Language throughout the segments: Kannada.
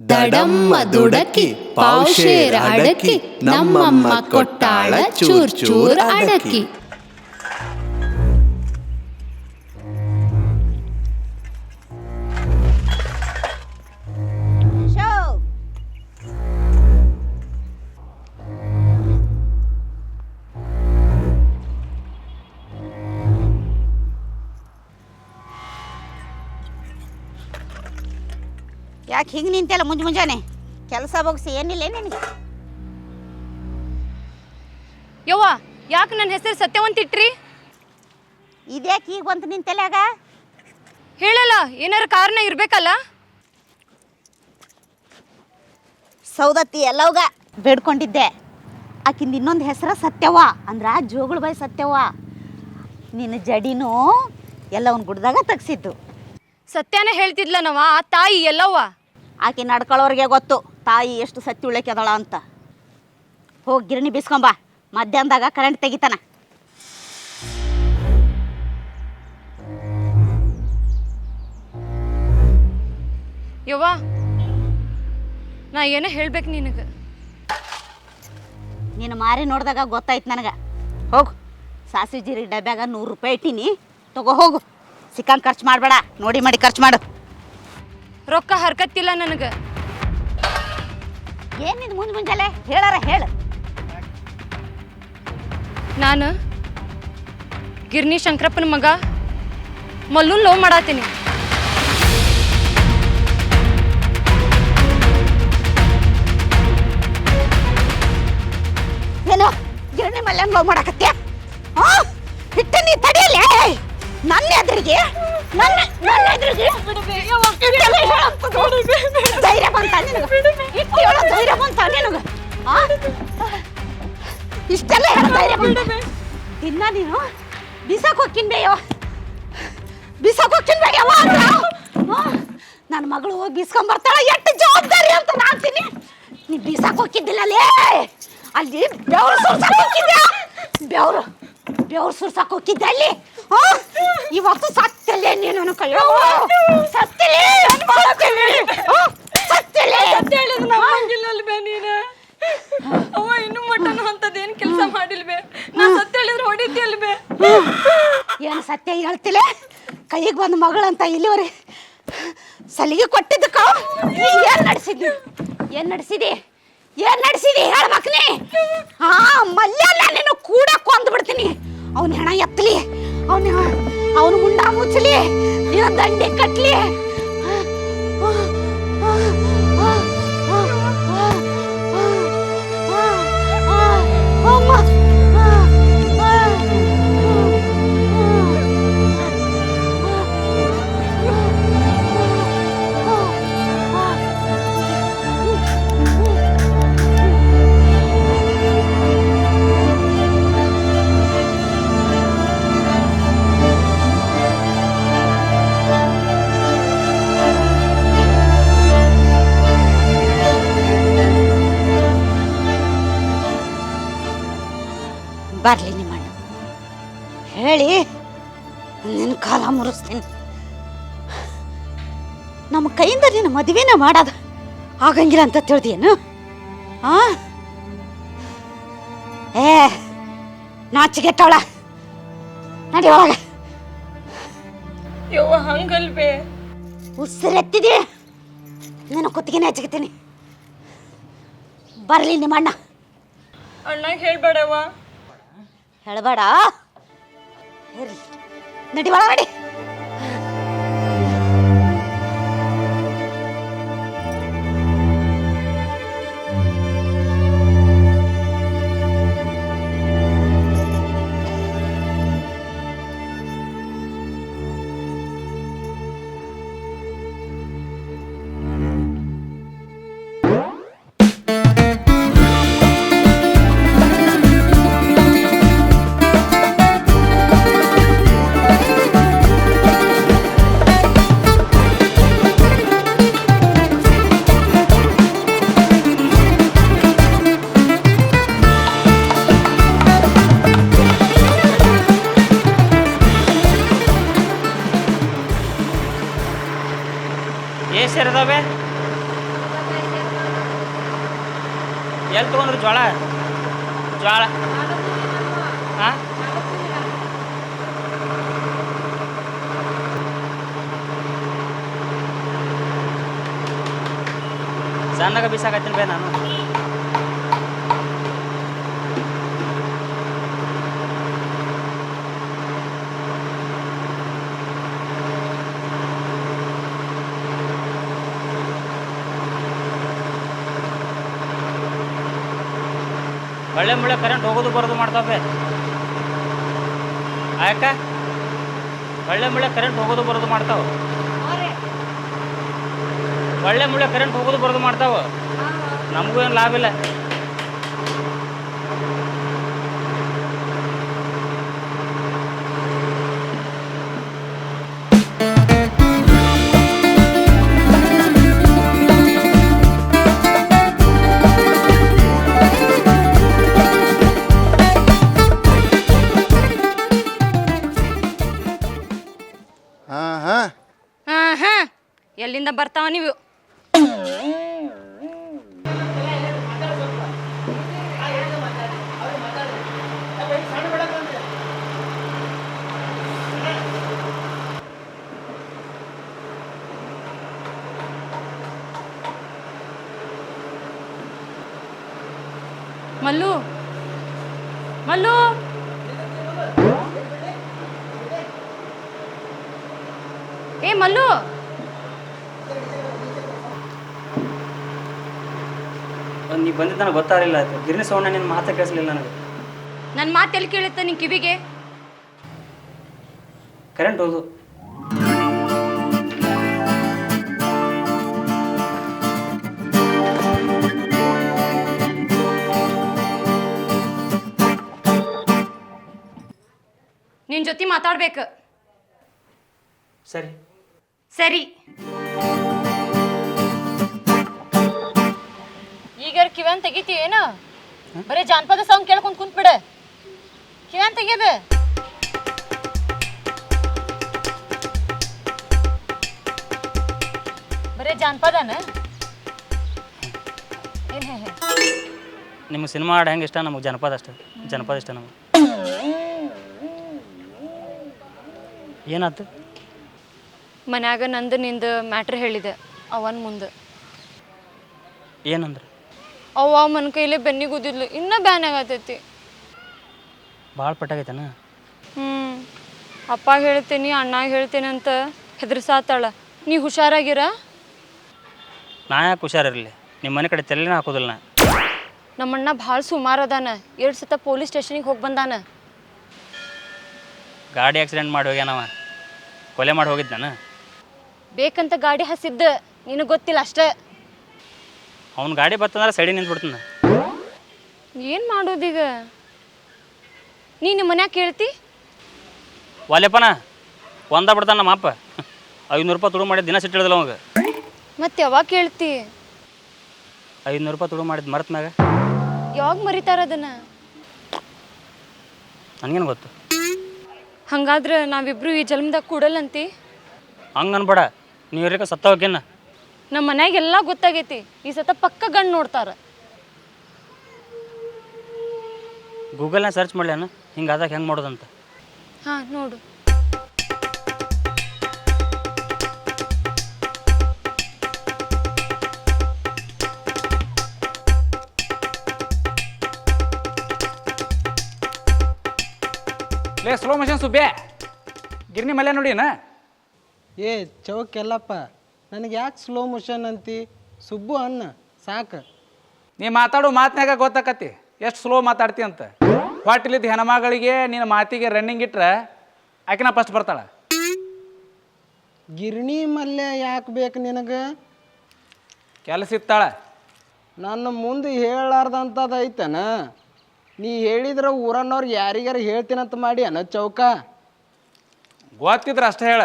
ದಡಮ್ಮ ದುಡಕಿ ಪಾವ್ಶೇರ್ ಅಡಕಿ ನಮ್ಮಮ್ಮ ಕೊಟ್ಟಾಳ ಚೂರ್ ಚೂರ್ ಅಡಕಿ ಯಾಕೆ ಹಿಂಗೆ ನಿಂತೆಲ್ಲ ಮುಂಜ್ ಮುಂಜಾನೆ? ಕೆಲಸ ಬಗ್ಸಿ ಏನಿಲ್ಲ ನಿನಗೆ. ಯವ್ವ ಯಾಕೆ ನನ್ನ ಹೆಸರು ಸತ್ಯವಂತ ಇಟ್ರಿ? ಇದ್ಯಾಕೆ ಈಗ ಬಂತು ನಿಂತೆಲ್ಲಾಗ ಹೇಳಲ್ಲ ಏನಾರ ಕಾರಣ ಇರ್ಬೇಕಲ್ಲ? ಸೌದತ್ತಿ ಎಲ್ಲವಾಗ ಬೇಡ್ಕೊಂಡಿದ್ದೆ. ಆಕಿಂದ ಇನ್ನೊಂದು ಹೆಸರು ಸತ್ಯವ ಅಂದ್ರ ಜೋಗಳ ಬಾಯಿ ಸತ್ಯವ ನಿನ್ನ ಜಡಿನೂ ಎಲ್ಲವನ್ನ ಗುಡ್ದಾಗ ತೆಗ್ಸಿದ್ದು. ಸತ್ಯನೇ ಹೇಳ್ತಿದ್ಲ ನಾವ ಆ ತಾಯಿ ಎಲ್ಲವ್ವ. ಆಕೆ ನಡ್ಕೊಳ್ಳೋರಿಗೆ ಗೊತ್ತು ತಾಯಿ ಎಷ್ಟು ಸತ್ತಿ ಉಳ್ಳಕ್ಕೆ ಅದಳ ಅಂತ. ಹೋಗಿ ಗಿರಣಿ ಬಿಸ್ಕೊಂಬ ಮಧ್ಯಾಹ್ನದಾಗ ಕರೆಂಟ್ ತೆಗಿತಾನ. ಯವ್ವ ನಾ ಏನೋ ಹೇಳ್ಬೇಕು ನಿನಗೆ? ನೀನು ಮಾರಿ ನೋಡಿದಾಗ ಗೊತ್ತಾಯ್ತು ನನಗೆ. ಹೋಗು ಸಾಸಿವೆ ಜೀರಿಗೆ ಡಬ್ಯಾಗ ನೂರು ರೂಪಾಯಿ ಇಟ್ಟೀನಿ ತಗೋ ಹೋಗು. ಸಿಕ್ಕಂಗೆ ಖರ್ಚು ಮಾಡಬೇಡ ನೋಡಿ ಮಾಡಿ ಖರ್ಚು ಮಾಡು. ರೊಕ್ಕ ಹರ್ಕತ್ತಿಲ್ಲ ನನಗೆ. ಏನಿದು ಮುಂದ್ ಮುಂಜಾಲೆ? ಹೇಳಾರ ಹೇಳು. ನಾನು ಗಿರ್ನಿ ಶಂಕರಪ್ಪನ ಮಗ ಮಲ್ಲೂನ್ ಲವ್ ಮಾಡಾತೀನಿ. ಏನೋ? ಗಿರಣಿ ಮಲ್ಯನ್ ಲವ್ ಮಾಡಕತ್ಯ ಹಾ? ಹಿಟ್ಟ ನೀ ತಡೆಯಲ್ಲ? ನನ್ನ ಎದುರಿಗೆ ನನ್ನ ನನ್ನ ಎದುರಿಗೆ ಇಷ್ಟೆಲ್ಲ ಹೇಳಂತದು. ಧೈರ್ಯ ಬಂತ ನಿನಗೆ. ಇಷ್ಟು ಹೇಳೋ ಧೈರ್ಯ ಬಂತ ನಿನಗೆ. ಆ? ಇಷ್ಟೆಲ್ಲ ಹೇಳೋ ಧೈರ್ಯ ಬಂತ. ದಿನ ನೀನು ಬಿಸಾಕ್ ಹೋಗ್ತೀನಿ ಬೇಯೋ ಬಿಸಾಕ್ ಬೇಯವ್ವ ಅಂದ್ರ ನನ್ನ ಮಗಳು ಹೋಗಿ ಬಿಸ್ಕೊಂಬರ್ತಾಳ ಎಷ್ಟು ಜವಾಬ್ದಾರಿ ಅಂತ ನಾಡ್ತೀನಿ ನೀ ಬಿಸಾಕ್ ಹೋಗಿದ್ದಿಲ್ಲ ಅಲ್ಲಿ ಬೆವ್ರು ಸುರ್ಸಕ್ ಹೋಗಿದ್ದೆ ಬೆವ್ರು ಬೆವ್ರು ಸುರ್ಸಕ್ ಹೋಗಿದ್ದೆ ಅಲ್ಲಿ? ಇವತ್ತು ಸತ್ತಲೆ ನೀನು ನನ್ನ ಕೈಯೋ ಸತ್ತಲೆ ಏನ್ ಮಾಡ್ತೀನಿ? ಆ? ನೀನು? ಅವ್ವ ಇನ್ನು ಮಟನು ಅಂತದೇನ್ ಕೆಲಸ ಮಾಡಿಲ್ವೇ? ನಾನು ಸತ್ಯ ಹೇಳಿದ್ರೆ ಹೊಡಿತಿಯಲ್ಬೇ ಏನು ಸತ್ಯ ಹೇಳ್ತಿಲ್ಲ ಕೈಗೆ ಬಂದ ಮಗಳಂತ ಇಲ್ಲಿವರೆ. ಸಲಿಗೆ ಕೊಟ್ಟಿದ್ದಕ್ಕ? ಏನ್ ನಡೆಸಿದ್ನಿ ಏನ್ ನಡೆಸಿದಿ? ಏನ್ ನಡೆಸಿದಿ? ಹೇಳ್ಬೇಕ್ನಿ ಹಾ ಮಲ್ಯಲ್ಲ ನೀನು ಕೂಡ ಕೊಂದು ಬಿಡ್ತೀನಿ ಅವನ ಹೆಣ ಎತ್ತಲಿ ಅವನ ಅವನ ಮುಂಡ ಮುಚ್ಚಲಿ ದಂಡೆ ಕಟ್ಲಿ. ಹೇಳಿ ನಿನ್ನ ಕಾಲ ಮುರಿಸ್ತೀನಿ. ನಮ್ಮ ಕೈಯಿಂದ ನಿನ್ನ ಮದುವೆನ ಮಾಡೋದು ಆಗಂಗಿಲ್ಲ ಅಂತ ತಿಳಿದೇನು ಹಾ ಏ ನಾಚಿಗೆಟ್ಟವಳ ನಡಿ ಒಳಗೆ ಯವ್ವ ಹಂಗಲ್ಬೇ ಉಸಿರೆತ್ತಿದೆ ನಿನ್ನ ಕುತ್ತಿಗೆನೇ ಹಚ್ಚಿಗ್ತೀನಿ ಬರಲಿ ನಿಮ್ಮ ಅಣ್ಣ ಹೇಳ್ಬೇಡವ್ವ. ಹೇಳಬೇಡ. ನಡಿ ಒಳ jual lah jual lah Hah? sana bisa kaitin benar no? ಒಳ್ಳೆ ಮುಳ್ಳೆ ಕರೆಂಟ್ ಹೋಗೋದು ಬರೋದು ಮಾಡ್ತಾವೆ ಆಯಕ್ಕ ಒಳ್ಳೆ ಮಳೆ ಕರೆಂಟ್ ಹೋಗೋದು ಬರೋದು ಮಾಡ್ತಾವ. ಒಳ್ಳೆ ಮಳೆ ಕರೆಂಟ್ ಹೋಗೋದು ಬರೋದು ಮಾಡ್ತಾವ. ನಮಗೂ ಏನು ಲಾಭ ಇಲ್ಲ. ಹಾ ಎಲ್ಲಿಂದ ಬರ್ತಾವ ನೀವು? ಮಲ್ಲು? ಮಲ್ಲು? ಏ ಮಲ್ಲು. ನೀ ಬಂದಿದ್ದು ನನಗೆ ಗೊತ್ತಾಗಲಿಲ್ಲ ಗಿರಣಿ ಸೌಂಡ ನಿನ್ನ ಮಾತು ಕೇಳಿಸ್ಲಿಲ್ಲ ನನಗೆ. ನನ್ನ ಮಾತು ಎಲ್ಲಿ ಕೇಳುತ್ತೆ ನಿನ್ ಕಿವಿಗೆ? ಕರೆಂಟ್ ಹೋದು. ನಿನ್ನ ಜೊತೆ ಮಾತಾಡ್ಬೇಕು. ಸರಿ. ಸರಿ. ಈಗ ಕಿವನ್ ತೆಗಿತೀವಿ ಏನ? ಬರೀ ಜಾನಪದ ಸಾಂಗ್ ಕೇಳ್ಕೊಂಡ್ ಕುಂತ್ಬಿಡ. ಕಿವನ್ ತೆಗಿಯಬೆ ಬರೀ ಜಾನಪದನ? ಏನ್ ಹೇ ಹೇ? ನಿಮ್ಗೆ ಸಿನಿಮಾ ಹಾಡು ಹೆಂಗೆ ಇಷ್ಟ? ನಮಗೆ ಜನಪದ ಅಷ್ಟೇ. ಜನಪದ ಇಷ್ಟ ನಮಗೆ. ಏನಾಯ್ತು ಮನ್ಯಾಗ ನಂದು ನಿಂದು ಮ್ಯಾಟ್ರ್ ಹೇಳಿದೆ ಅವನ್ ಮುಂದೆ. ಏನಂದ್ರೆ? ಅವ್ವ ಮನ ಕೈಲೇ ಉದ್ದಿದ್ಲು ಇನ್ನೂ ಬ್ಯಾನ್ ಆಗತೈತಿ. ಭಾಳ ಪಟ್ಟಾಗೈತನ? ಹ್ಞೂ ಅಪ್ಪಾಗ ಹೇಳ್ತೀನಿ ಅಣ್ಣಾಗ ಹೇಳ್ತೀನಿ ಅಂತ ಹೆದರ್ಸಾತಾಳ. ನೀ ಹುಷಾರಾಗಿರ? ನಾ ಯಾಕೆ ಹುಷಾರಿರಲಿ? ನಿಮ್ಮ ಮನೆ ಕಡೆ ತಲೆನೇ ಹಾಕೋದಿಲ್ಲ ನಾ. ನಮ್ಮಣ್ಣ ಭಾಳ ಸುಮಾರು ಅದಾನ ಎರಡು ಸತ ಪೊಲೀಸ್ ಸ್ಟೇಷನಿಗೆ ಹೋಗಿ ಬಂದಾನ. ಗಾಡಿ ಆಕ್ಸಿಡೆಂಟ್ ಮಾಡಿ ಹೋಗ್ಯಾನವ. ಕೊಲೆ ಮಾಡಿ ಹೋಗಿದ್ದಾನ? ನಾನು ಬೇಕಂತ ಗಾಡಿ ಹಸಿದ್ದ ನಿನಗೆ ಗೊತ್ತಿಲ್ಲ ಅಷ್ಟೇ. ಅವ್ನ ಗಾಡಿ ಬರ್ತಂದ್ರೆ ಸೈಡಿ ನಿಂತ್ಬಿಡ್ತಾನೆ. ಏನು ಮಾಡೋದೀಗ ನೀ ನಿಮ್ಮ ಮನ್ಯಾಗ ಕೇಳ್ತಿ? ವಾಲೆಪ್ಪನ ಒಂದ ಬಿಡ್ತಾನ ನಮ್ಮ ಅಪ್ಪ. ಐನೂರು ರೂಪಾಯಿ ತುಡು ಮಾಡಿದ ದಿನ ಸಿಟ್ಟಿಡ್ದಿಲ್ಲ ಅವಾಗ. ಮತ್ತೆ ಯಾವಾಗ ಕೇಳ್ತಿ? ಐನೂರು ರೂಪಾಯಿ ತುಡು ಮಾಡಿದ ಮರತ್ ಮ್ಯಾಗ. ಯಾವಾಗ ಮರಿತಾರ ಅದನ್ನ? ನನಗೇನು ಗೊತ್ತು? ಹಂಗಾದ್ರೆ ನಾವಿಬ್ರು ಈ ಜನ್ಮದಾಗ ಕೂಡಲ್ಲಂತಿ? ಹಂಗೆ ಅನ್ಬೇಡ ನೀವು ಸತ್ತ ಹೋಗ್ಯನ? ನಮ್ಮ ಮನ್ಯಾಗ ಎಲ್ಲ ಗೊತ್ತಾಗೈತಿ. ಈ ಸತ ಪಕ್ಕ ಗಂಡು ನೋಡ್ತಾರ. ಗೂಗಲ್ನಾಗ ಸರ್ಚ್ ಮಾಡ್ಲೇನ? ಹಿಂಗೆ ಹೆಂಗ್ ಹೆಂಗೆ ಮಾಡೋದಂತ? ಹಾ ನೋಡು. ಲೇ ಸ್ಲೋ ಮೋಷನ್ ಸುಬ್ಬೆ ಗಿರ್ನಿ ಮಲ್ಯ ನೋಡಿನ? ಏ ಚೌಕ್ ಎಲ್ಲಪ್ಪ ನನಗೆ ಯಾಕೆ ಸ್ಲೋ ಮೋಷನ್ ಅಂತಿ? ಸುಬ್ಬು ಅನ್ನ ಸಾಕು. ನೀ ಮಾತಾಡೋ ಮಾತಿನಾಗ ಗೊತ್ತಾಕತಿ ಎಷ್ಟು ಸ್ಲೋ ಮಾತಾಡ್ತಿ ಅಂತ. ಹೊಟ್ಟಿಲಿದ್ದ ಹೆಣ್ಮಗಳಿಗೆ ನಿನ್ನ ಮಾತಿಗೆ ರನ್ನಿಂಗ್ ಇಟ್ರೆ ಆಕಿನ ಫಸ್ಟ್ ಬರ್ತಾಳೆ. ಗಿರಣಿ ಮಲ್ಯ ಯಾಕೆ ಬೇಕು ನಿನಗೆ? ಕೆಲಸ ಇತ್ತಾಳೆ. ನನ್ನ ಮುಂದೆ ಹೇಳಾರ್ದಂಥದ್ದು ಐತನ? ನೀ ಹೇಳಿದ್ರೆ ಊರನ್ನವ್ರು ಯಾರಿಗಾರು ಹೇಳ್ತೀನಂತ ಮಾಡಿ ಅನ್ನ ಚೌಕ? ಗೊತ್ತಿದ್ರೆ ಅಷ್ಟೇ ಹೇಳ.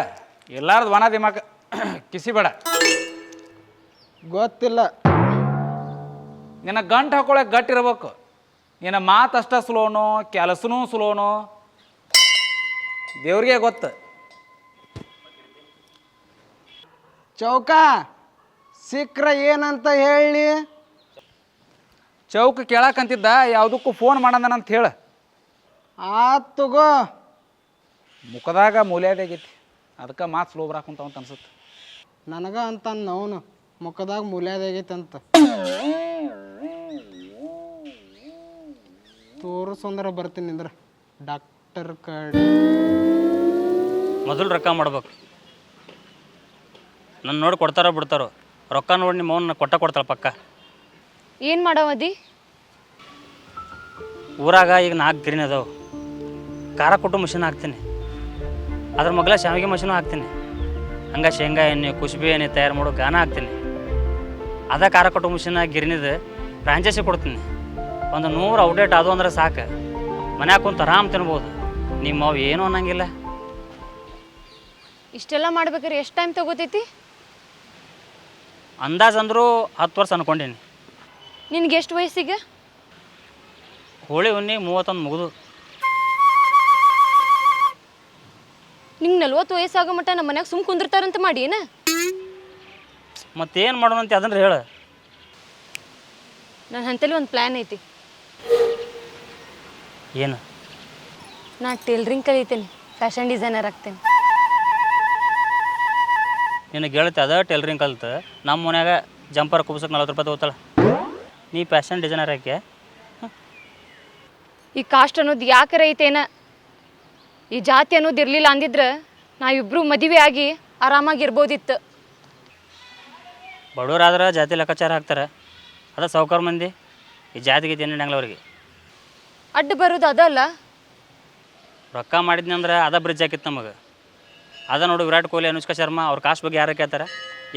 ಎಲ್ಲಾರ್ದು ವನ ದಿಮಾಕ ಕಿಸಿ ಬೇಡ. ಗೊತ್ತಿಲ್ಲ. ನಿನ್ನ ಗಂಟು ಹಾಕೊಳಕ್ಕೆ ಗಟ್ಟಿರ್ಬೇಕು ನಿನ್ನ ಮಾತು ಅಷ್ಟೇ ಸ್ಲೋನೋ ಕೆಲಸನೂ ಸ್ಲೋನೋ. ದೇವ್ರಿಗೆ ಗೊತ್ತು. ಚೌಕ ಸಿಕ್ರ ಏನಂತ ಹೇಳಿ. ಚೌಕ ಕೇಳಕ್ಕಂತಿದ್ದ ಯಾವುದಕ್ಕೂ ಫೋನ್ ಮಾಡಂದನಂತ ಹೇಳ. ಆತುಗೋ ತಗೋ. ಮುಖದಾಗ ಮೂಲ್ಯಾದ ಆಗೈತಿ ಅದಕ್ಕೆ ಮಾತು ಸ್ಲೋ ಬರಾಕುಂತ ಅಂತ ಅನ್ಸುತ್ತೆ. ನನಗ ಅಂತ ಅವನು ಮುಖದಾಗ ಮೂಲ್ಯಾದಾಗೈತಂತ ಅಂತ. ತೋರಿಸಂದ್ರ ಬರ್ತೀನಿ ಅಂದ್ರೆ ಡಾಕ್ಟರ್ ಕಡೆ ಮೊದಲು ರೊಕ್ಕ ಮಾಡ್ಬೇಕು. ನನ್ನ ನೋಡಿ ಕೊಡ್ತಾರೋ ಬಿಡ್ತಾರೋ ರೊಕ್ಕ ನೋಡಿ ನಿಮ್ಮ ಅವ್ನ ಕೊಟ್ಟ ಕೊಡ್ತಾಳೆ ಪಕ್ಕ. ಏನು ಮಾಡವದಿ ಊರಾಗ ಈಗ ನಾಲ್ಕು ಗ್ರೀನ್ ಅದಾವೆ. ಖಾರ ಕೊಟ್ಟು ಮಿಷಿನ್ ಹಾಕ್ತೀನಿ. ಅದ್ರ ಮಗ್ಲ ಶಾವಿಗೆ ಮಷಿನು ಹಾಕ್ತೀನಿ. ಹಂಗೆ ಶೇಂಗಾ ಎಣ್ಣೆ ಕುಸುಬಿ ಎಣ್ಣೆ ತಯಾರು ಮಾಡೋ ಗಾನ ಹಾಕ್ತೀನಿ. ಅದ ಖಾರ ಕೊಟ್ಟು ಮಷಿನ ಗಿರಿನಿದ ಫ್ರಾಂಚೈಸಿ ಕೊಡ್ತೀನಿ. ಒಂದು ನೂರು ಔಟ್ಲೇಟ್ ಅದು ಅಂದ್ರೆ ಸಾಕು. ಮನ್ಯಾಗ ಕುಂತು ಆರಾಮ್ ತಿನ್ಬೋದು. ನಿಮ್ಮ ಅವು ಏನೂ ಅನ್ನಂಗಿಲ್ಲ. ಇಷ್ಟೆಲ್ಲ ಮಾಡ್ಬೇಕ್ರಿ ಎಷ್ಟು ಟೈಮ್ ತಗೋತೈತಿ? ಅಂದಾಜ್ ಅಂದರೂ ಹತ್ತು ವರ್ಷ ಅನ್ಕೊಂಡೀನಿ. ನಿನ್ಗೆ ಎಷ್ಟು ವಯಸ್ಸಿಗೆ? ಹೋಳಿ ಹುಣ್ಣಿ ಮೂವತ್ತೊಂದು ಮುಗಿದು. ನಿಂಗೆ ನಲ್ವತ್ತು ವಯಸ್ಸಾಗೋ ಮಟ್ಟ ನಮ್ಮ ಮನ್ಯಾಗ ಸುಮ್ ಕುಂದಿರ್ತಾರಂತ ಮಾಡಿ ಏನ? ಮತ್ತೇನು ಮಾಡೋಣ ಅಂತ ಅದನ್ನ ಹೇಳು. ನನ್ನ ಹಂತಲ್ಲಿ ಒಂದು ಪ್ಲ್ಯಾನ್ ಐತಿ. ಏನು? ನಾ ಟೇಲ್ರಿಂಗ್ ಕಲಿತೇನೆ ಫ್ಯಾಷನ್ ಡಿಸೈನರ್ ಆಗ್ತೇನೆ. ನಿನಗೆ ಗೆಳತಿ ಅದ ಟೈಲರಿಂಗ್ ಕಲ್ತು ನಮ್ಮ ಮನ್ಯಾಗ ಜಂಪರ್ ಕುಬ್ಸಕ್ಕೆ ನಲ್ವತ್ತು ರೂಪಾಯಿ ತಗೋತಾಳೆ. ನೀ ಫ್ಯಾಷನ್ ಡಿಸೈನರ್ ಹಾಕಿ ಈ ಕಾಸ್ಟ್ ಅನ್ನೋದು ಯಾಕೆ ಐತೇನ ಈ ಜಾತಿ ಅನ್ನೋದು ಇರಲಿಲ್ಲ ಅಂದಿದ್ರೆ ನಾವಿಬ್ರು ಮದುವೆ ಆಗಿ ಆರಾಮಾಗಿರ್ಬೋದಿತ್ತು. ಬಡವರಾದ್ರೆ ಜಾತಿ ಲೆಕ್ಕಾಚಾರ ಹಾಕ್ತಾರೆ. ಅದ ಸೌಕರ್ ಮಂದಿ ಈ ಜಾತಿಗೆ ಅವ್ರಿಗೆ. ಅಡ್ಡ ಬರೋದು ಅದಲ್ಲ ರೊಕ್ಕ ಮಾಡಿದ್ನಿ ಅಂದ್ರೆ ಅದ ಬ್ರಿಡ್ಜ್ ಹಾಕಿತ್ತು ನಮಗೆ. ಅದ ನೋಡು ವಿರಾಟ್ ಕೊಹ್ಲಿ ಅನುಷ್ಕಾ ಶರ್ಮಾ ಅವ್ರ ಕಾಸ್ಟ್ ಬಗ್ಗೆ ಯಾರು ಕೇಳ್ತಾರೆ.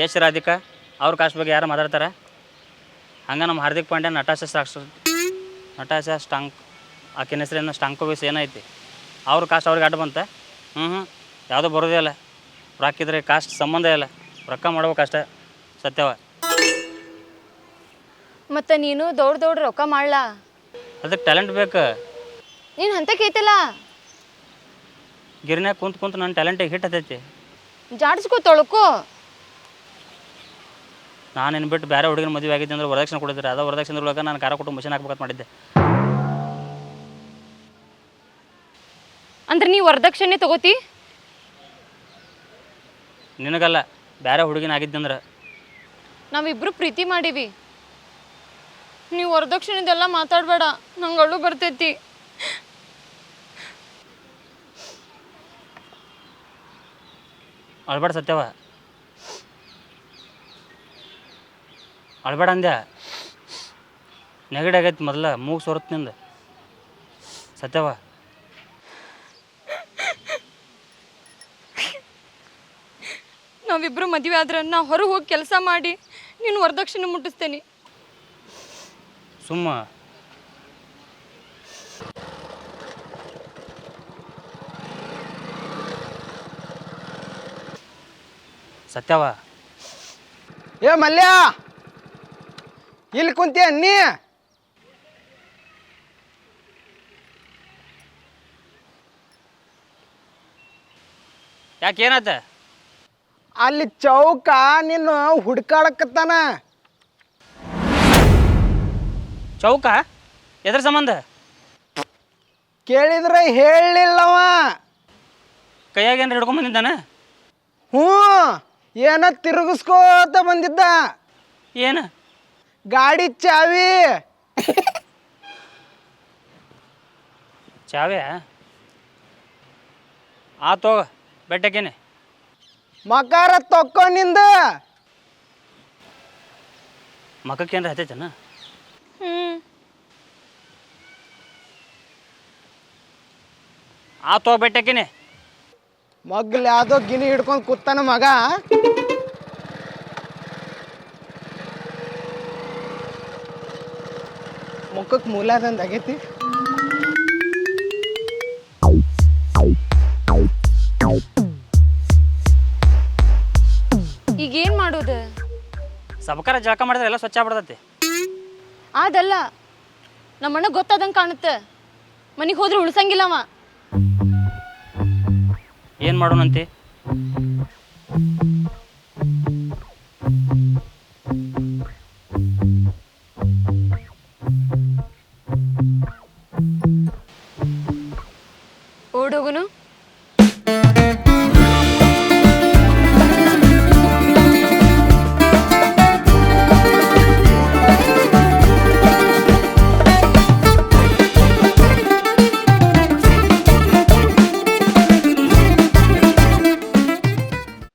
ಯಶ್ ರಾಧಿಕಾ ಅವ್ರ ಕಾಸ್ಟ್ ಬಗ್ಗೆ ಯಾರು ಮಾತಾಡ್ತಾರೆ. ಹಂಗೆ ನಮ್ಮ ಹಾರ್ದಿಕ್ ಪಾಂಡ್ಯ ನಟಾಶಾ ಸಾಕ್ಷ ನಟಾಶಾ ಸ್ಟಾಂಕ್ ಆಕಿನ ಹೆಸರೇನು ಸ್ಟಾಂಕೋವಿಸ್ ಏನೈತಿ? ಅವ್ರ ಕಾಸ್ಟ್ ಅವ್ರಿಗೆ ಅಡ್ಡ ಬಂತೆ. ಹ್ಞೂ ಹ್ಞೂ ಯಾವುದೋ ಬರೋದೇ ಇಲ್ಲ. ರೊಕ್ಕಿದ್ರೆ ಕಾಸ್ಟ್ ಸಂಬಂಧ ಇಲ್ಲ. ರೊಕ್ಕ ಮಾಡ್ಬೇಕಷ್ಟೇ ಸತ್ಯವ. ಮತ್ತೆ ನೀನು ದೊಡ್ಡ ದೊಡ್ಡ ರೊಕ್ಕ ಮಾಡ್ಲಾ? ಅದಕ್ಕೆ ಟ್ಯಾಲೆಂಟ್ ಬೇಕು. ನೀನು ಅಂತ ಕೇತಲ್ಲ ಗಿರಿನ್ಯಾಗ ಕುಂತ ಕುಂತು ನನ್ನ ಟ್ಯಾಲೆಂಟಿಗೆ ಹಿಟ್ ಹತ್ತೈತಿ ಜಾಡ್ಸ್ಕೋ ತೊಳ್ಕೋ. ನಾನು ಬಿಟ್ಟು ಬೇರೆ ಹುಡುಗನ ಮದುವೆ ಆಗಿದ್ದೆ ಅಂದ್ರೆ ವರದಕ್ಷಿಣೆ ಕೊಡಿದ್ರೆ ಅದ ವರದಕ್ಷಿಣೆ ಒಳಗೆ ನಾನು ಕಾರ ಕೊಟ್ಟು ಮಷಿನ್ ಹಾಕ್ಬೇಕಂತ ಮಾಡಿದ್ದೆ. ಅಂದ್ರೆ ನೀ ವರದಕ್ಷಿಣೆ ತಗೋತಿ? ನಿನಗಲ್ಲ ಬೇರೆ ಹುಡುಗಿನ ಆಗಿದ್ದಂದ್ರೆ. ನಾವಿಬ್ರು ಪ್ರೀತಿ ಮಾಡೀವಿ. ನೀವು ವರದಕ್ಷಿಣೆದೆಲ್ಲ ಮಾತಾಡಬೇಡ ನಂಗೆ ಅಳು ಬರ್ತೈತಿ. ಅಳ್ಬೇಡ ಸತ್ಯವ. ಅಳ್ಬೇಡ ಅಂದ್ಯ? ನೆಗಡಿ ಆಗೈತಿ ಮೊದಲ ಮೂಗು ಸೊರತ್ನಿಂದ. ಸತ್ಯವ. ನಾವಿಬ್ರು ಮದುವೆ ಆದ್ರೆ ನಾ ಹೊರಗೆ ಹೋಗಿ ಕೆಲಸ ಮಾಡಿ ನೀನು ವರದಕ್ಷಿಣೆ ಮುಟ್ಟಿಸ್ತೇನೆ. ಸುಮ್ಮ. ಸತ್ಯವ. ಏ ಮಲ್ಯ! ಇಲ್ಲಿ ಕುಂತೀಯ ನೀ? ಯಾಕೆ ಏನಾತ? ಅಲ್ಲಿ ಚೌಕ ನಿನ್ನ ಹುಡ್ಕಾಡಕತ್ತಾನ. ಚೌಕ? ಎದ್ರ ಸಂಬಂಧ? ಕೇಳಿದ್ರೆ ಹೇಳಿಲ್ಲವ ಕೈಯಾಗ ಏನಾರ ಹಿಡ್ಕೊಂಡ್ ಬಂದಿದ್ದಾನ? ಹ್ಞೂ ಏನ ತಿರುಗಿಸ್ಕೋತ ಬಂದಿದ್ದ. ಏನು? ಗಾಡಿ ಚಾವಿ. ಚಾವಿ ಆತೋಗ ಬೆಟ್ಟಕ್ಕೇನೆ. ಮಕಾರ ತಕ್ಕೊಂಡಿಂದ ಮಕ್ಕಕ್ಕೇನ್ರ ಹತ್ತೈತನ ಆ ತೋ ಬೆಟ್ಟಕ್ಕೇನೆ. ಮಗ್ಲು ಯಾವ್ದೋ ಗಿನಿ ಹಿಡ್ಕೊಂಡು ಕೂತಾನ ಮಗ. ಮುಖಕ್ಕೆ ಮೂಲಾದಂದ ಸಬಕಾರ ಜಳಕ ಮಾಡಿದ್ರೆ ಎಲ್ಲ ಸ್ವಚ್ಛ ಆಗ್ಬಿಡ್ತೈತಿ. ಅದಲ್ಲ ನಮ್ಮಣ್ಣ ಗೊತ್ತಾದಂಗೆ ಕಾಣುತ್ತೆ. ಮನೆಗೆ ಹೋದ್ರೆ ಉಳ್ಸಂಗಿಲ್ಲವ ಏನು ಮಾಡೋಣಂತಿ?